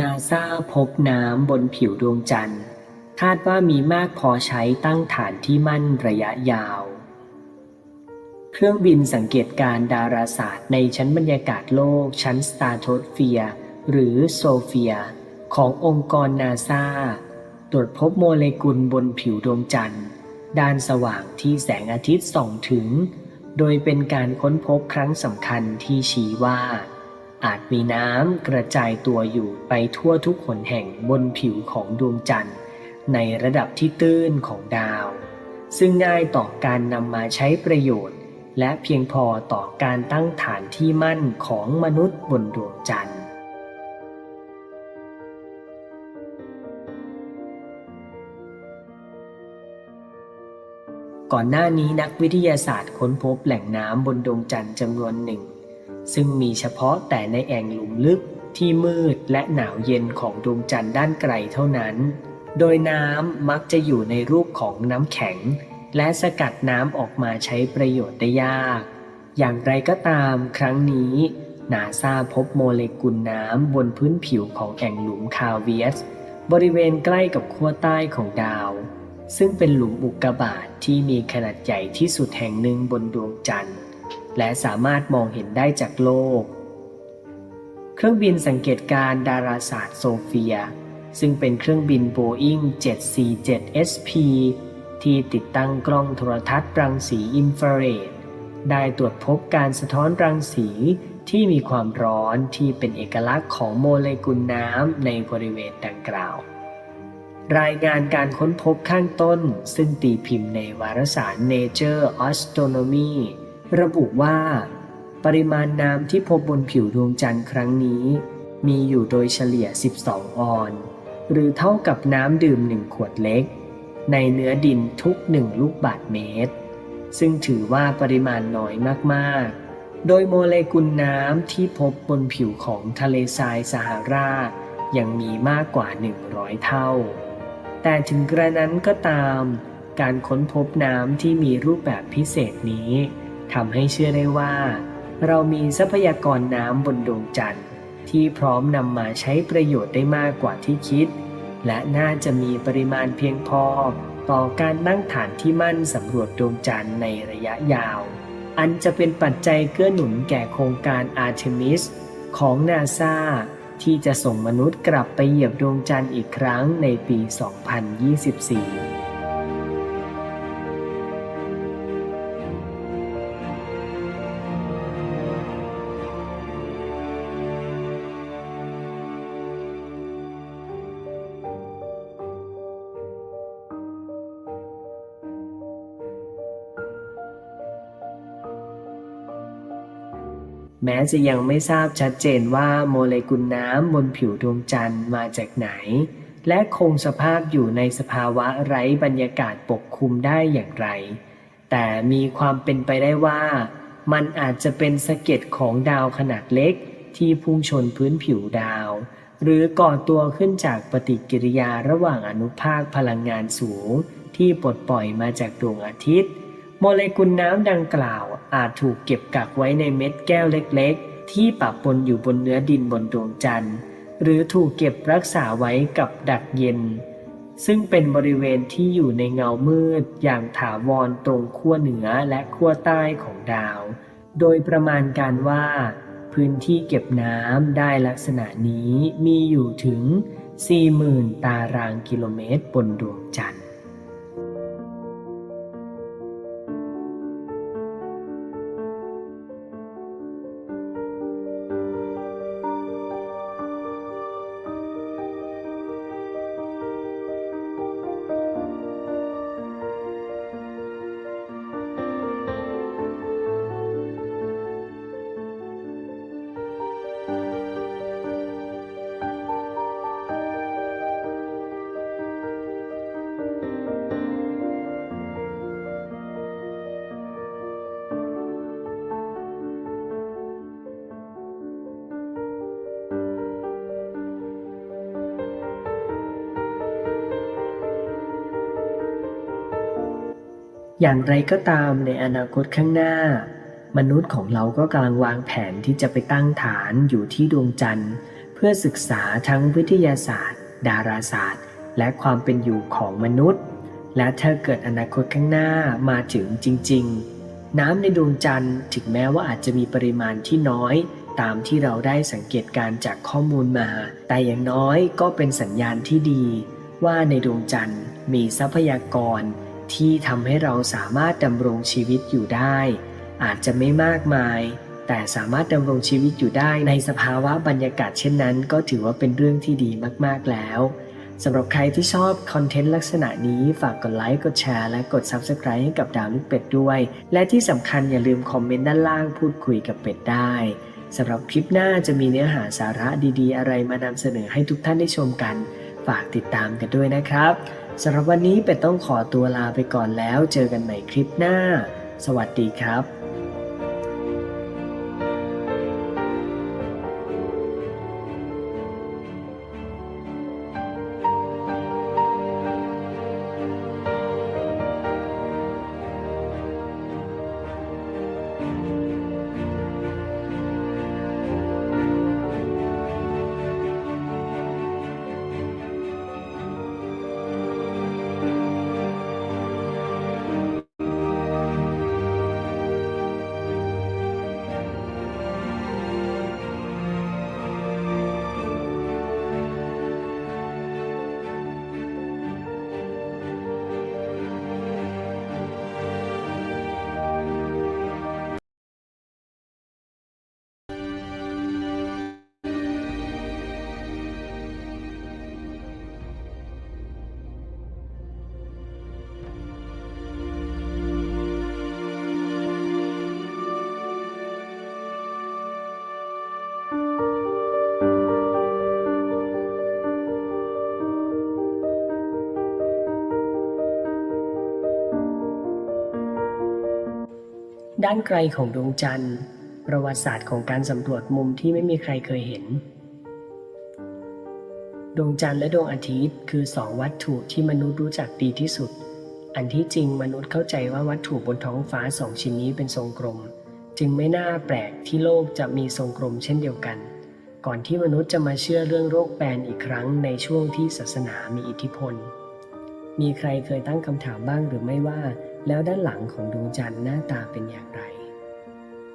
นาซาพบน้ำบนผิวดวงจันทร์ คาดว่ามีมากพอใช้ตั้งฐานที่มั่นระยะยาว เครื่องบินสังเกตการณ์ดาราศาสตร์ในชั้นบรรยากาศโลกชั้นสตาร์โทสเฟียร์หรือโซเฟีย ขององค์กรนาซาตรวจพบโมเลกุลบนผิวดวงจันทร์ ด้านสว่างที่แสงอาทิตย์ส่องถึง โดยเป็นการค้นพบครั้งสำคัญที่ชี้ว่า อาจมีน้ำกระจายตัวอยู่ไปทั่วทุกหนแห่งบนผิวของดวงจันทร์ ในระดับที่ตื้นของดาว ซึ่งง่ายต่อการนำมาใช้ประโยชน์ และเพียงพอต่อการตั้งฐานที่มั่นของมนุษย์บนดวงจันทร์ก่อนหน้านี้นักวิทยาศาสตร์ค้นพบแหล่งน้ำบนดวงจันทร์จำนวนหนึ่ง ซึ่งมีเฉพาะแต่ในแอ่งหลุมลึกที่มืดและหนาวเย็นของดวงจันทร์ด้านไกลเท่านั้น โดยน้ำมักจะอยู่ในรูปของน้ำแข็ง และสกัดน้ำออกมาใช้ประโยชน์ได้ยาก อย่างไรก็ตามครั้งนี้นาซาพบโมเลกุลน้ำบนพื้นผิวของแอ่งหลุมคาเวียส บริเวณใกล้กับขั้วใต้ของดาว ซึ่งเป็นหลุมอุกกาบาตทที่มีขนาดใหญ่ที่สุดแห่งหนึ่งบนดวงจันทร์ และสามารถมองเห็นได้จากโลก เครื่องบินสังเกตการณ์ดาราศาสตร์โซเฟีย ซึ่งเป็นเครื่องบิน Boeing 747 SP ที่ติดตั้งกล้องโทรทัศน์รังสีอินฟราเรดได้ตรวจพบการสะท้อนรังสีที่มีความร้อนที่เป็นเอกลักษณ์ของโมเลกุลน้ำในบริเวณดังกล่าว รายงานการค้นพบข้างต้นซึ่งตีพิมพ์ในวารสาร Nature Astronomy ระบุว่า ปริมาณน้ำที่พบบนผิวดวงจันทร์ครั้งนี้ มีอยู่โดยเฉลี่ย 12 ออน หรือเท่ากับน้ำดื่มหนึ่งขวดเล็ก ในเนื้อดินทุกหนึ่งลูกบาศก์เมตร ซึ่งถือว่าปริมาณน้อยมากๆ โดยโมเลกุลน้ำที่พบบนผิวของทะเลทรายซาฮารายังมีมากกว่า 100 เท่า แต่ถึงกระนั้นก็ตาม การค้นพบน้ำที่มีรูปแบบพิเศษนี้ ทำให้เชื่อได้ว่า เรามีทรัพยากรน้ำบนดวงจันทร์ ที่พร้อมนำมาใช้ประโยชน์ได้มากกว่าที่คิด และน่าจะมีปริมาณเพียงพอ ต่อการตั้งฐานที่มั่นสำรวจดวงจันทร์ในระยะยาว อันจะเป็นปัจจัยเกื้อหนุนแก่โครงการอาร์เทมิสของนาซาที่จะส่งมนุษย์กลับไปเหยียบดวงจันทร์อีกครั้งในปี 2024 แม้จะยังไม่ทราบชัดเจนว่าโมเลกุลน้ำบนผิวดวงจันทร์มาจากไหน และคงสภาพอยู่ในสภาวะไร้บรรยากาศปกคลุมได้อย่างไร แต่มีความเป็นไปได้ว่า มันอาจจะเป็นสะเก็ดของดาวขนาดเล็กที่พุ่งชนพื้นผิวดาว หรือก่อตัวขึ้นจากปฏิกิริยาระหว่างอนุภาคพลังงานสูง ที่ปลดปล่อยมาจากดวงอาทิตย์ โมเลกุลน้ำดังกล่าวอาจถูกเก็บกักไว้ในเม็ดแก้วเล็กๆ ที่ปะปนอยู่บนเนื้อดินบนดวงจันทร์ หรือถูกเก็บรักษาไว้กับดักเย็น ซึ่งเป็นบริเวณที่อยู่ในเงามืดอย่างถาวรตรงขั้วเหนือและขั้วใต้ของดาว โดยประมาณการว่า พื้นที่เก็บน้ำได้ลักษณะนี้มีอยู่ถึง40,000 ตารางกิโลเมตรบนดวงจันทร์ อย่างไรก็ตามในอนาคตข้างหน้า มนุษย์ของเราก็กำลังวางแผนที่จะไปตั้งฐานอยู่ที่ดวงจันทร์ เพื่อศึกษาทั้งวิทยาศาสตร์ ดาราศาสตร์ และความเป็นอยู่ของมนุษย์ และถ้าเกิดอนาคตข้างหน้ามาถึงจริง ๆ น้ำในดวงจันทร์ถึงแม้ว่าอาจจะมีปริมาณที่น้อย ตามที่เราได้สังเกตการจากข้อมูลมา แต่อย่างน้อยก็เป็นสัญญาณที่ดี ว่าในดวงจันทร์มีทรัพยากร ที่ทำให้เราสามารถดำรงชีวิตอยู่ได้ อาจจะไม่มากมาย แต่สามารถดำรงชีวิตอยู่ได้ในสภาวะบรรยากาศเช่นนั้น ก็ถือว่าเป็นเรื่องที่ดีมากๆแล้วสำหรับใครที่ชอบคอนเทนต์ลักษณะนี้ฝากกดไลค์ กดแชร์ และกด Subscribe ให้กับดาวลูกเป็ดด้วย และที่สำคัญอย่าลืมคอมเมนต์ด้านล่างพูดคุยกับเป็ดได้สำหรับคลิปหน้าจะมีเนื้อหาสาระดีๆ อะไรมานำเสนอให้ทุกท่านได้ชมกัน ฝากติดตามกันด้วยนะครับ สำหรับวันนี้เป็ดต้องขอตัวลาไปก่อนแล้ว เจอกันใหม่คลิปหน้า สวัสดีครับ ด้านไกลของดวงจันทร์ ประวัติศาสตร์ของการสำรวจมุมที่ไม่มีใครเคยเห็น ดวงจันทร์และดวงอาทิตย์คือสองวัตถุที่มนุษย์รู้จักดีที่สุด อันที่จริงมนุษย์เข้าใจว่าวัตถุบนท้องฟ้าสองชิ้นนี้เป็นทรงกลม จึงไม่น่าแปลกที่โลกจะมีทรงกลมเช่นเดียวกัน ก่อนที่มนุษย์จะมาเชื่อเรื่องโรคแปนอีกครั้งในช่วงที่ศาสนามีอิทธิพล มีใครเคยตั้งคำถามบ้างหรือไม่ว่า แล้วด้านหลังของดวงจันทร์หน้าตาเป็นอย่างไร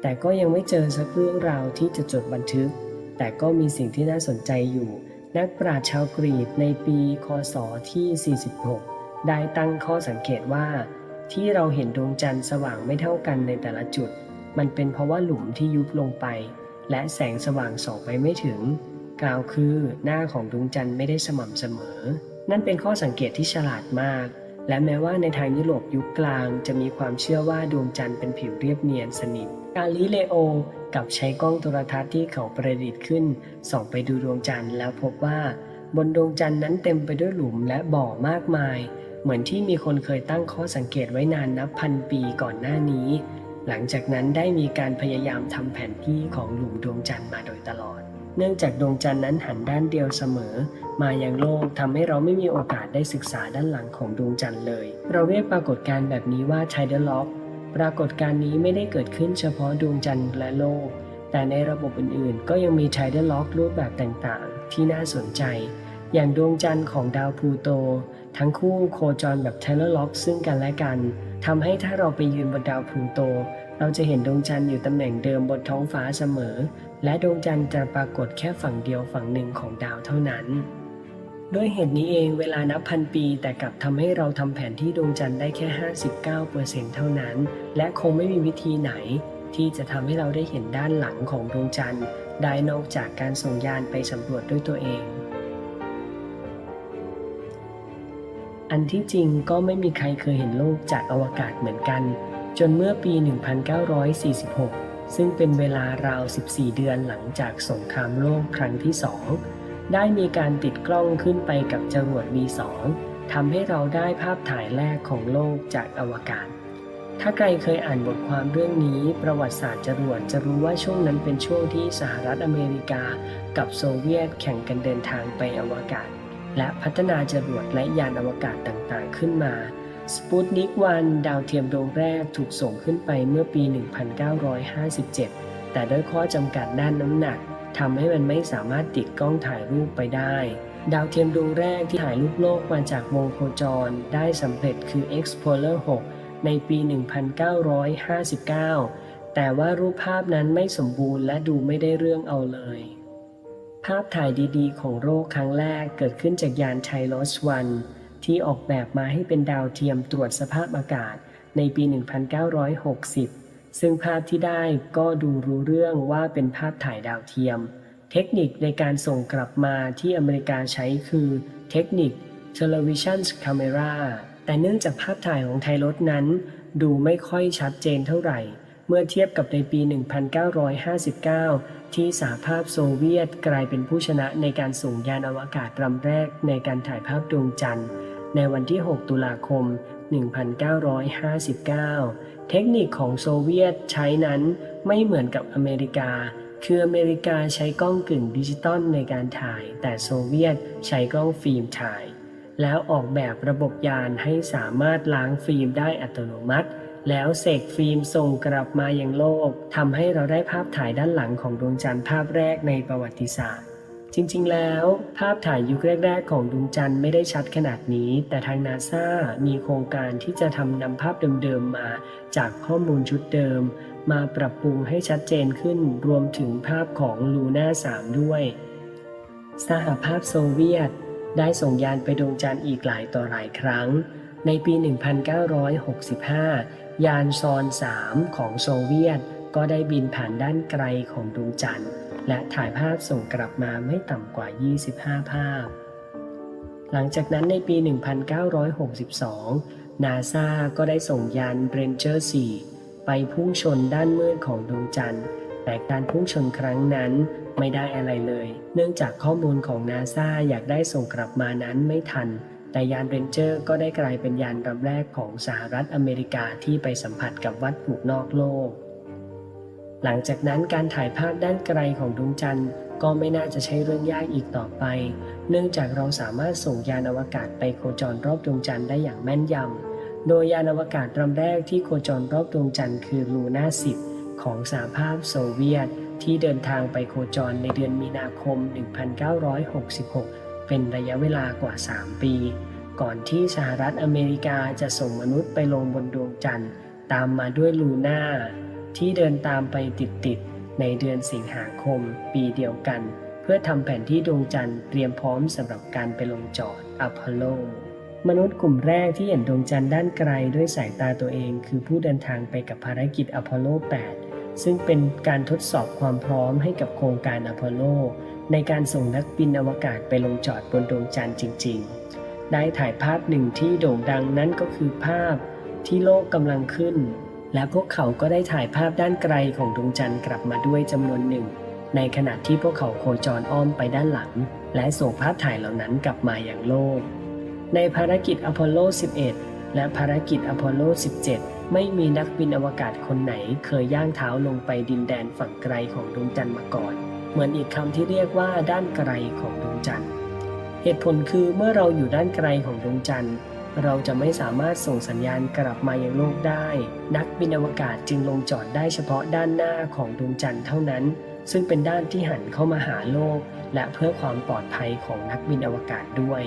แต่ก็ยังไม่เจอสักเรื่องราวที่จะจดบันทึก แต่ก็มีสิ่งที่น่าสนใจอยู่ นักปราชญ์ชาวกรีกในปีคศที่ 46 ได้ตั้งข้อสังเกตว่า ที่เราเห็นดวงจันทร์สว่างไม่เท่ากันในแต่ละจุด มันเป็นเพราะว่าหลุมที่ยุบลงไป และแสงสว่างส่องไปไม่ถึง กล่าวคือหน้าของดวงจันทร์ไม่ได้สม่ำเสมอ นั่นเป็นข้อสังเกตที่ฉลาดมาก และแม้ว่าในทางยุโรปยุคกลาง จะมีความเชื่อว่าดวงจันทร์เป็นผิวเรียบเนียนสนิท กาลิเลโอกับใช้กล้องโทรทัศน์ที่เขาประดิษฐ์ขึ้น ส่องไปดูดวงจันทร์แล้วพบว่า บนดวงจันทร์นั้นเต็มไปด้วยหลุมและบ่อมากมาย เหมือนที่มีคนเคยตั้งข้อสังเกตไว้นานนับพันปีก่อนหน้านี้ หลังจากนั้นได้มีการพยายามทำแผนที่ของหลุมดวงจันทร์มาโดยตลอด เนื่องจากดวงจันทร์นั้นหันด้านเดียวเสมอ มายังโลกทำให้เราไม่มีโอกาสได้ศึกษาด้านหลังของดวงจันทร์เลย เราเรียกปรากฏการณ์แบบนี้ว่า tidal lock ปรากฏการณ์นี้ไม่ได้เกิดขึ้นเฉพาะดวงจันทร์และโลก แต่ในระบบอื่นๆ ก็ยังมี tidal lock รูปแบบต่างๆ ที่น่าสนใจ อย่างดวงจันทร์ของดาวพลูโต ทั้งคู่โคจรแบบ tidal lock ซึ่งกันและกันทำให้ถ้าเราไปยืนบนดาวพลูโต เราจะเห็นดวงจันทร์อยู่ตำแหน่งเดิมบนท้องฟ้าเสมอ และดวงจันทร์จะปรากฏแค่ฝั่งเดียวฝั่งหนึ่งของดาวเท่านั้น ด้วยเหตุนี้เองเวลานับพันปีแต่กลับทำให้เราทำแผนที่ดวงจันทร์ได้แค่ 59%เท่านั้น และคงไม่มีวิธีไหน ที่จะทำให้เราได้เห็นด้านหลังของดวงจันทร์ ได้นอกจากการส่งยานไปสำรวจด้วยตัวเอง อันที่จริงก็ไม่มีใครเคยเห็นโลกจากอวกาศเหมือนกัน จนเมื่อปี 1946 ซึ่งเป็นเวลาราว 14 เดือนหลังจากสงครามโลกครั้งที่ 2 ได้มีการติดกล้องขึ้นไปกับจรวด V2 ทำให้เราได้ภาพถ่ายแรกของโลกจากอวกาศ ถ้าใครเคยอ่านบทความเรื่องนี้ ประวัติศาสตร์จรวดจะรู้ว่าช่วงนั้นเป็นช่วงที่สหรัฐอเมริกา กับโซเวียตแข่งกันเดินทางไปอวกาศ และพัฒนาจรวดและยานอวกาศต่างๆขึ้นมา สปุตนิกวันดาวเทียมดวงแรกถูกส่งขึ้นไปเมื่อปี 1957 แต่ด้วยข้อจำกัดด้านน้ำหนักทำให้มันไม่สามารถติดกล้องถ่ายรูปไปได้ ดาวเทียมดวงแรกที่ถ่ายรูปโลกมาจากวงโคจรได้สำเร็จคือ Explorer 6 ในปี 1959 แต่ว่ารูปภาพนั้นไม่สมบูรณ์และดูไม่ได้เรื่องเอาเลย ภาพถ่ายดีๆ ของโลกครั้งแรกเกิดขึ้นจากยานไทลอสวัน ที่ออกแบบมาให้เป็นดาวเทียมตรวจสภาพอากาศในปี 1960 ซึ่งภาพที่ได้ก็ดูรู้เรื่องว่าเป็นภาพถ่ายดาวเทียม เทคนิคในการส่งกลับมาที่อเมริกาใช้คือเทคนิค Television Camera แต่เนื่องจากภาพถ่ายของไทยรถนั้น ดูไม่ค่อยชัดเจนเท่าไหร่ เมื่อเทียบกับในปี 1959 ที่สหภาพโซเวียตกลายเป็นผู้ชนะในการส่งยานอวกาศลำแรกในการถ่ายภาพดวงจันทร์ ในวันที่ 6 ตุลาคม 1959 เทคนิคของโซเวียตใช้นั้นไม่เหมือนกับอเมริกา คืออเมริกาใช้กล้องกึ่งดิจิตอลในการถ่าย แต่โซเวียตใช้กล้องฟิล์มถ่าย แล้วออกแบบระบบยานให้สามารถล้างฟิล์มได้อัตโนมัติ แล้วเสกฟิล์มส่งกลับมายังโลกทำให้เราได้ภาพถ่ายด้านหลังของดวงจันทร์ภาพแรกในประวัติศาสตร์ จริงๆ แล้ว ภาพถ่ายยุคแรก ๆ ของดวงจันทร์ไม่ได้ชัดขนาดนี้ แต่ทางนาซามีโครงการที่จะทำนำภาพเดิมๆมา จากข้อมูลชุดเดิม มาปรับปรุงให้ชัดเจนขึ้นรวมถึงภาพของลูน่า3ด้วย สหภาพโซเวียต ได้ส่งยานไปดวงจันทร์อีกหลายต่อหลายครั้งในปี 1965 ยานซอน 3 ของโซเวียต ก็ได้บินผ่านด้านไกลของดวงจันทร์ และถ่ายภาพส่งกลับมาไม่ต่ำกว่า 25 ภาพ หลังจากนั้นในปี 1962 นาซาก็ได้ส่งยาน Ranger 4ไปพุ่งชนด้านมืดของดวงจันทร์ แต่การพุ่งชนครั้งนั้นไม่ได้อะไรเลย เนื่องจากข้อมูลของนาซาอยากได้ส่งกลับมานั้นไม่ทัน แต่ยานเรนเจอร์ก็ได้กลายเป็นยานลำแรกของสหรัฐอเมริกาที่ไปสัมผัสกับวัตถุนอกโลก หลังจากนั้นการถ่ายภาพด้านไกลของดวงจันทร์ก็ไม่น่าจะใช่เรื่องยากอีกต่อไป เนื่องจากเราสามารถส่งยานอวกาศไปโคจรรอบดวงจันทร์ได้อย่างแม่นยำ โดยยานอวกาศลำแรกที่โคจรรอบดวงจันทร์คือลูน่า10ของสหภาพโซเวียต ที่เดินทางไปโคจรในเดือนมีนาคม 1966 เป็นระยะเวลากว่า 3 ปี ก่อนที่สหรัฐอเมริกาจะส่งมนุษย์ไปลงบนดวงจันทร์ ตามมาด้วยลูน่าที่เดินตามไปติดๆ ในเดือนสิงหาคม ปีเดียวกัน เพื่อทำแผนที่ดวงจันทร์เตรียมพร้อมสำหรับการไปลงจอดอพอลโลมนุษย์กลุ่มแรกที่เห็นดวงจันทร์ด้านไกลด้วยสายตาตัวเอง คือผู้เดินทางไปกับภารกิจอพอลโล 8 ซึ่งเป็นการทดสอบความพร้อมให้กับโครงการอพอลโล ในการส่งนักบินอวกาศไปลงจอดบนดวงจันทร์จริง ๆ ได้ถ่ายภาพหนึ่งที่โด่งดังนั้นก็คือภาพที่โลกกำลังขึ้น และพวกเขาก็ได้ถ่ายภาพด้านไกลของดวงจันทร์กลับมาด้วยจำนวนหนึ่ง ในขณะที่พวกเขาโคจรอ้อมไปด้านหลัง และส่งภาพถ่ายเหล่านั้นกลับมาอย่างโลก ในภารกิจอพอลโล 11 และภารกิจอพอลโล 17 ไม่มีนักบินอวกาศคนไหนเคยย่างเท้าลงไปดินแดนฝั่งไกลของดวงจันทร์มาก่อน เหมือนอีกคำที่เรียกว่าด้านไกลของดวงจันทร์ เหตุผลคือเมื่อเราอยู่ด้านไกลของดวงจันทร์ เราจะไม่สามารถส่งสัญญาณกลับมายังโลกได้ นักบินอวกาศจึงลงจอดได้เฉพาะด้านหน้าของดวงจันทร์เท่านั้น ซึ่งเป็นด้านที่หันเข้ามาหาโลก และเพื่อความปลอดภัยของนักบินอวกาศด้วย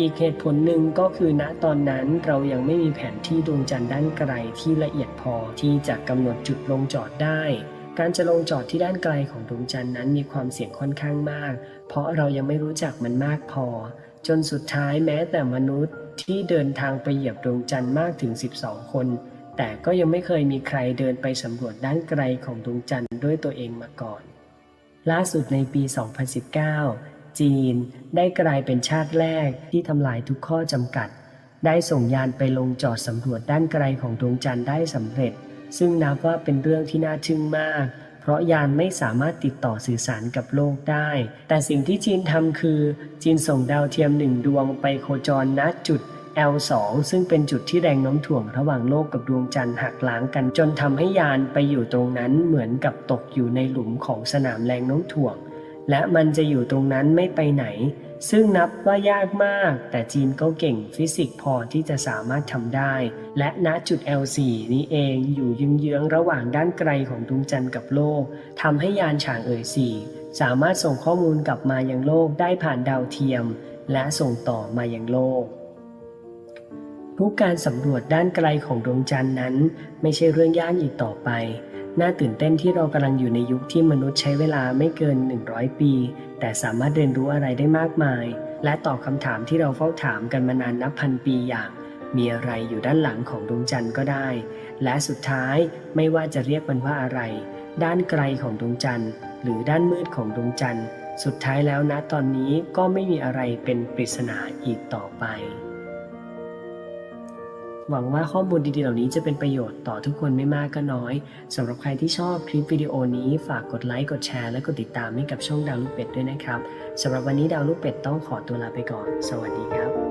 อีกเหตุผลหนึ่งก็คือณตอนนั้นเรายังไม่มีแผนที่ดวงจันทร์ด้านไกลที่ละเอียดพอที่จะกำหนดจุดลงจอดได้ การจะลงจอดที่ด้านไกลของดวงจันทร์นั้นมีความเสี่ยงค่อนข้างมาก เพราะเรายังไม่รู้จักมันมากพอ จนสุดท้ายแม้แต่มนุษย์ที่เดินทางไปเหยียบดวงจันทร์มากถึง 12 คน แต่ก็ยังไม่เคยมีใครเดินไปสำรวจด้านไกลของดวงจันทร์ด้วยตัวเองมาก่อน ล่าสุดในปี 2019 จีน ได้กลายเป็นชาติแรกที่ทำลายทุกข้อจำกัด ได้ส่งยานไปลงจอดสำรวจด้านไกลของดวงจันทร์ได้สำเร็จ ซึ่งนับว่าเป็นเรื่องที่น่าทึ่งมาก เพราะยานไม่สามารถติดต่อสื่อสารกับโลกได้ แต่สิ่งที่จีนทำคือ จีนส่งดาวเทียมหนึ่งดวงไปโคจรณจุด L2 ซึ่งเป็นจุดที่แรงโน้มถ่วงระหว่างโลกกับดวงจันทร์หักล้างกัน จนทำให้ยานไปอยู่ตรงนั้นเหมือนกับตกอยู่ในหลุมของสนามแรงโน้มถ่วง และมันจะอยู่ตรงนั้นไม่ไปไหน ซึ่งนับว่ายากมาก แต่จีนก็เก่งฟิสิกส์พอที่จะสามารถทำได้ และณจุด L4 นี้เองอยู่เยื้องๆระหว่างด้านไกลของดวงจันทร์กับโลกทำให้ยานฉางเอ๋ย4สามารถส่งข้อมูลกลับมายังโลกได้ผ่านดาวเทียม และส่งต่อมายังโลกทุกการสำรวจด้านไกลของดวงจันทร์นั้น ไม่ใช่เรื่องยากอีกต่อไป น่าตื่นเต้นที่เรากำลังอยู่ในยุคที่มนุษย์ใช้เวลาไม่เกิน 100 ปี แต่สามารถเรียนรู้อะไรได้มากมาย และตอบคำถามที่เราเฝ้าถามกันมานานนับพันปีอย่าง มีอะไรอยู่ด้านหลังของดวงจันทร์ก็ได้ และสุดท้ายไม่ว่าจะเรียกมันว่าอะไร ด้านไกลของดวงจันทร์ หรือด้านมืดของดวงจันทร์ สุดท้ายแล้วนะตอนนี้ก็ไม่มีอะไรเป็นปริศนาอีกต่อไป หวังว่าข้อมูลดีๆเหล่านี้จะเป็นประโยชน์ต่อทุกคนไม่มากก็น้อยสำหรับใครที่ชอบคลิปวิดีโอนี้ฝากกดไลค์กดแชร์และกดติดตามให้กับช่องดาวลูกเป็ดด้วยนะครับสำหรับวันนี้ดาวลูกเป็ดต้องขอตัวลาไปก่อน สวัสดีครับ